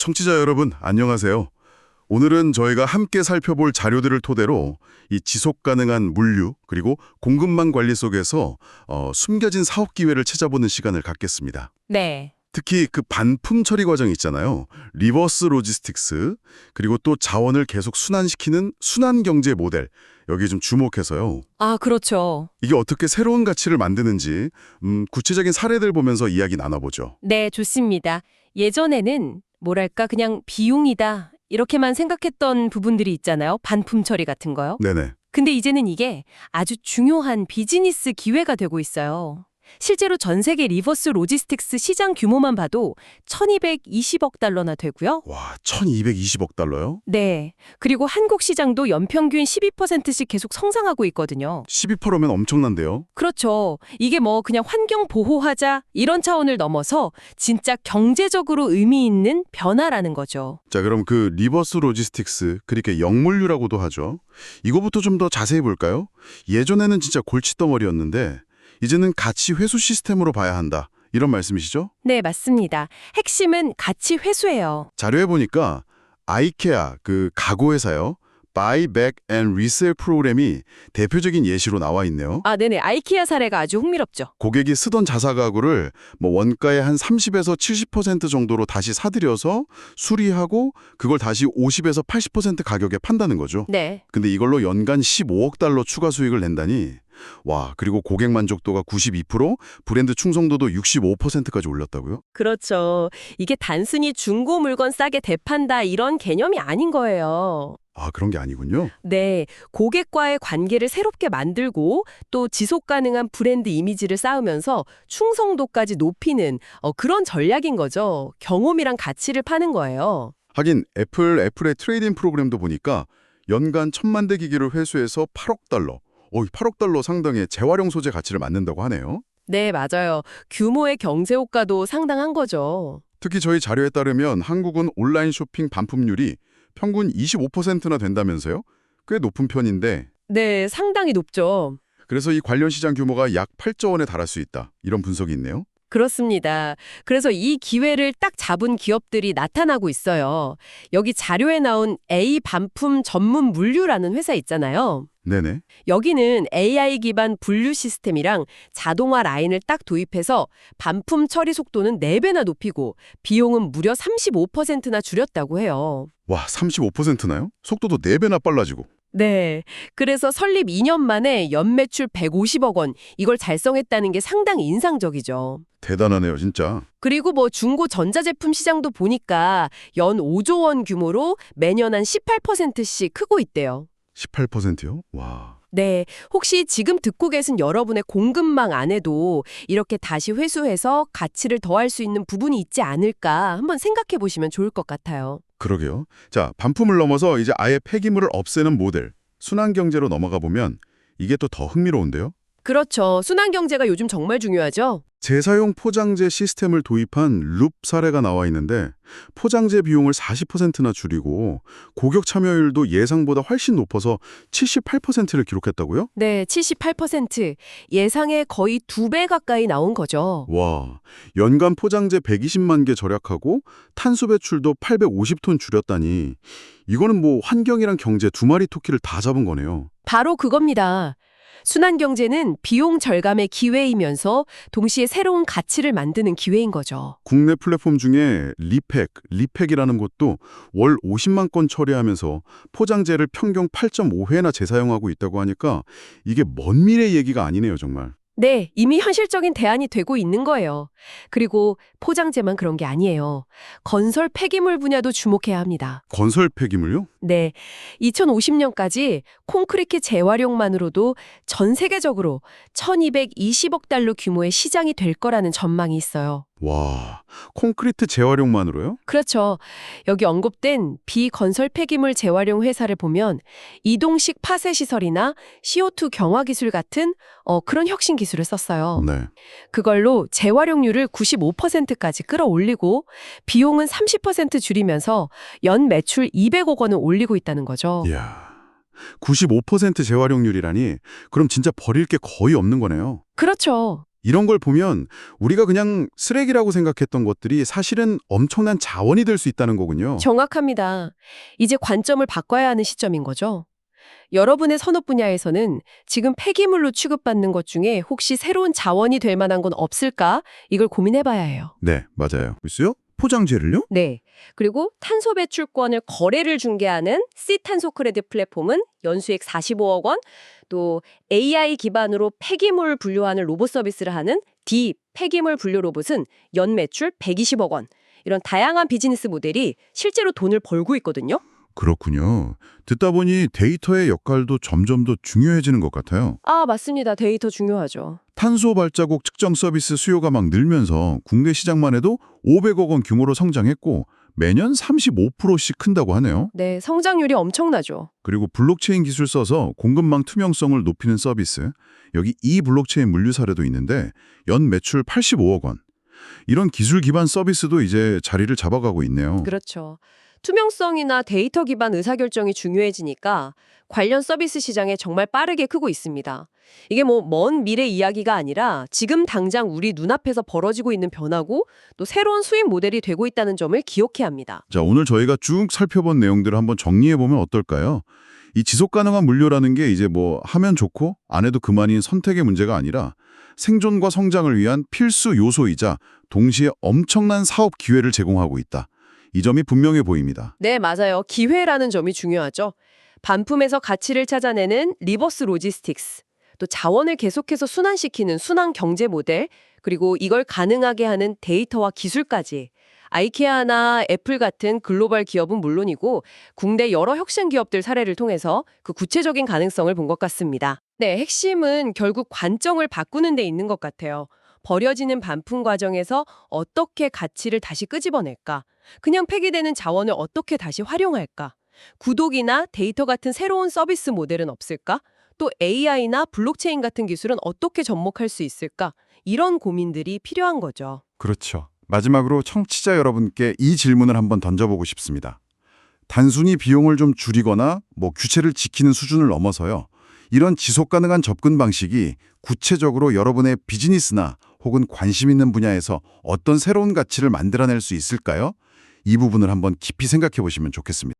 청취자 여러분, 안녕하세요. 오늘은 저희가 함께 살펴볼 자료들을 토대로 이 지속 가능한 물류 그리고 공급망 관리 속에서 어, 숨겨진 사업 기회를 찾아보는 시간을 갖겠습니다. 네. 특히 그 반품 처리 과정 있잖아요. 리버스 로지스틱스 그리고 또 자원을 계속 순환시키는 순환 경제 모델 여기 좀 주목해서요. 아, 그렇죠. 이게 어떻게 새로운 가치를 만드는지 음, 구체적인 사례들 보면서 이야기 나눠보죠. 네, 좋습니다. 예전에는 뭐랄까 그냥 비용이다 이렇게만 생각했던 부분들이 있잖아요. 반품 처리 같은 거요. 네네. 근데 이제는 이게 아주 중요한 비즈니스 기회가 되고 있어요. 실제로 전 세계 리버스 로지스틱스 시장 규모만 봐도 1220억 달러나 되고요. 와, 1220억 달러요? 네. 그리고 한국 시장도 연평균 12%씩 계속 성장하고 있거든요. 12%면 엄청난데요. 그렇죠. 이게 뭐 그냥 환경 보호하자 이런 차원을 넘어서 진짜 경제적으로 의미 있는 변화라는 거죠. 자, 그럼 그 리버스 로지스틱스, 그러니까 영물류라고도 하죠. 이거부터 좀 더 자세히 볼까요? 예전에는 진짜 골칫덩어리였는데 이제는 가치 회수 시스템으로 봐야 한다. 이런 말씀이시죠? 네, 맞습니다. 핵심은 가치 회수예요. 자료에 보니까 아이케아, 그 가구 회사요. Buy Back and Resell 프로그램이 대표적인 예시로 나와 있네요. 아, 네네. 아이키아 사례가 아주 흥미롭죠. 고객이 쓰던 자사 가구를 뭐 원가의 한 30에서 70% 정도로 다시 사들여서 수리하고 그걸 다시 50에서 80% 가격에 판다는 거죠. 네. 근데 이걸로 연간 15억 달러 추가 수익을 낸다니 와 그리고 고객 만족도가 92% 브랜드 충성도도 65%까지 올렸다고요? 그렇죠. 이게 단순히 중고 물건 싸게 대판다 이런 개념이 아닌 거예요. 아 그런 게 아니군요. 네, 고객과의 관계를 새롭게 만들고 또 지속 가능한 브랜드 이미지를 쌓으면서 충성도까지 높이는 어, 그런 전략인 거죠. 경험이랑 가치를 파는 거예요. 하긴 애플 애플의 트레이딩 프로그램도 보니까 연간 천만 대 기기를 회수해서 8억 달러. 어, 8억 달러 상당의 재활용 소재 가치를 만든다고 하네요. 네, 맞아요. 규모의 경제 효과도 상당한 거죠. 특히 저희 자료에 따르면 한국은 온라인 쇼핑 반품률이 평균 25%나 된다면서요? 꽤 높은 편인데 네, 상당히 높죠. 그래서 이 관련 시장 규모가 약 8조 원에 달할 수 있다. 이런 분석이 있네요. 그렇습니다. 그래서 이 기회를 딱 잡은 기업들이 나타나고 있어요. 여기 자료에 나온 A 반품 전문 물류라는 회사 있잖아요. 네네. 여기는 AI 기반 분류 시스템이랑 자동화 라인을 딱 도입해서 반품 처리 속도는 4배나 높이고 비용은 무려 35%나 줄였다고 해요. 와, 35%나요? 속도도 4배나 빨라지고. 네. 그래서 설립 2년 만에 연매출 150억 원 이걸 달성했다는 게 상당히 인상적이죠. 대단하네요, 진짜. 그리고 뭐 중고 전자제품 시장도 보니까 연 5조 원 규모로 매년 한 18%씩 크고 있대요. 18%요? 와. 네, 혹시 지금 듣고 계신 여러분의 공급망 안에도 이렇게 다시 회수해서 가치를 더할 수 있는 부분이 있지 않을까 한번 생각해 보시면 좋을 것 같아요. 그러게요. 자, 반품을 넘어서 이제 아예 폐기물을 없애는 모델, 순환 경제로 넘어가 보면 이게 또 더 흥미로운데요. 그렇죠. 순환 경제가 요즘 정말 중요하죠. 재사용 포장재 시스템을 도입한 룹 사례가 나와 있는데 포장재 비용을 40%나 줄이고 고객 참여율도 예상보다 훨씬 높아서 78%를 기록했다고요? 네, 78%. 예상의 거의 두 배 가까이 나온 거죠. 와, 연간 포장재 120만 개 절약하고 탄소 배출도 850톤 줄였다니 이거는 뭐 환경이랑 경제 두 마리 토끼를 다 잡은 거네요. 바로 그겁니다. 순환 경제는 비용 절감의 기회이면서 동시에 새로운 가치를 만드는 기회인 거죠. 국내 플랫폼 중에 리팩, 리팩이라는 곳도 월 50만 건 처리하면서 포장재를 평균 8.5회나 재사용하고 있다고 하니까 이게 먼 미래 얘기가 아니네요, 정말. 네, 이미 현실적인 대안이 되고 있는 거예요. 그리고 포장재만 그런 게 아니에요. 건설 폐기물 분야도 주목해야 합니다. 건설 폐기물요? 네, 2050년까지 콘크리트 재활용만으로도 전 세계적으로 1220억 달러 규모의 시장이 될 거라는 전망이 있어요. 와, 콘크리트 재활용만으로요? 그렇죠. 여기 언급된 비건설 폐기물 재활용 회사를 보면 이동식 파쇄 시설이나 CO2 경화 기술 같은 어, 그런 혁신 기술을 썼어요. 네. 그걸로 재활용률을 95%까지 끌어올리고 비용은 30% 줄이면서 연 매출 200억 원을 올 리고 있다는 거죠. 이야. 95% 재활용률이라니 그럼 진짜 버릴 게 거의 없는 거네요. 그렇죠. 이런 걸 보면 우리가 그냥 쓰레기라고 생각했던 것들이 사실은 엄청난 자원이 될 수 있다는 거군요. 정확합니다. 이제 관점을 바꿔야 하는 시점인 거죠. 여러분의 선호 분야에서는 지금 폐기물로 취급받는 것 중에 혹시 새로운 자원이 될 만한 건 없을까? 이걸 고민해 봐야 해요. 네, 맞아요. 글쎄요? 포장재를요? 네. 그리고 탄소 배출권을 거래를 중개하는 C 탄소 크레딧 플랫폼은 연수익 45억 원, 또 AI 기반으로 폐기물 분류하는 로봇 서비스를 하는 D 폐기물 분류 로봇은 연 매출 120억 원. 이런 다양한 비즈니스 모델이 실제로 돈을 벌고 있거든요. 그렇군요. 듣다 보니 데이터의 역할도 점점 더 중요해지는 것 같아요. 아, 맞습니다. 데이터 중요하죠. 탄소 발자국 측정 서비스 수요가 막 늘면서 국내 시장만 해도 500억 원 규모로 성장했고 매년 35%씩 큰다고 하네요. 네, 성장률이 엄청나죠. 그리고 블록체인 기술 써서 공급망 투명성을 높이는 서비스. 여기 이 블록체인 물류 사례도 있는데 연 매출 85억 원. 이런 기술 기반 서비스도 이제 자리를 잡아가고 있네요. 그렇죠. 투명성이나 데이터 기반 의사결정이 중요해지니까 관련 서비스 시장에 정말 빠르게 크고 있습니다. 이게 뭐 먼 미래 이야기가 아니라 지금 당장 우리 눈앞에서 벌어지고 있는 변화고 또 새로운 수입 모델이 되고 있다는 점을 기억해야 합니다. 자, 오늘 저희가 쭉 살펴본 내용들을 한번 정리해 보면 어떨까요? 이 지속 가능한 물류라는 게 이제 뭐 하면 좋고 안 해도 그만인 선택의 문제가 아니라 생존과 성장을 위한 필수 요소이자 동시에 엄청난 사업 기회를 제공하고 있다. 이 점이 분명해 보입니다. 네, 맞아요. 기회라는 점이 중요하죠. 반품에서 가치를 찾아내는 리버스 로지스틱스, 또 자원을 계속해서 순환시키는 순환 경제 모델, 그리고 이걸 가능하게 하는 데이터와 기술까지 아이케아나 애플 같은 글로벌 기업은 물론이고 국내 여러 혁신 기업들 사례를 통해서 그 구체적인 가능성을 본 것 같습니다. 네, 핵심은 결국 관점을 바꾸는 데 있는 것 같아요. 버려지는 반품 과정에서 어떻게 가치를 다시 끄집어낼까? 그냥 폐기되는 자원을 어떻게 다시 활용할까? 구독이나 데이터 같은 새로운 서비스 모델은 없을까? 또 AI나 블록체인 같은 기술은 어떻게 접목할 수 있을까? 이런 고민들이 필요한 거죠. 그렇죠. 마지막으로 청취자 여러분께 이 질문을 한번 던져보고 싶습니다. 단순히 비용을 좀 줄이거나 뭐 규체를 지키는 수준을 넘어서요. 이런 지속 가능한 접근 방식이 구체적으로 여러분의 비즈니스나 혹은 관심 있는 분야에서 어떤 새로운 가치를 만들어낼 수 있을까요? 이 부분을 한번 깊이 생각해 보시면 좋겠습니다.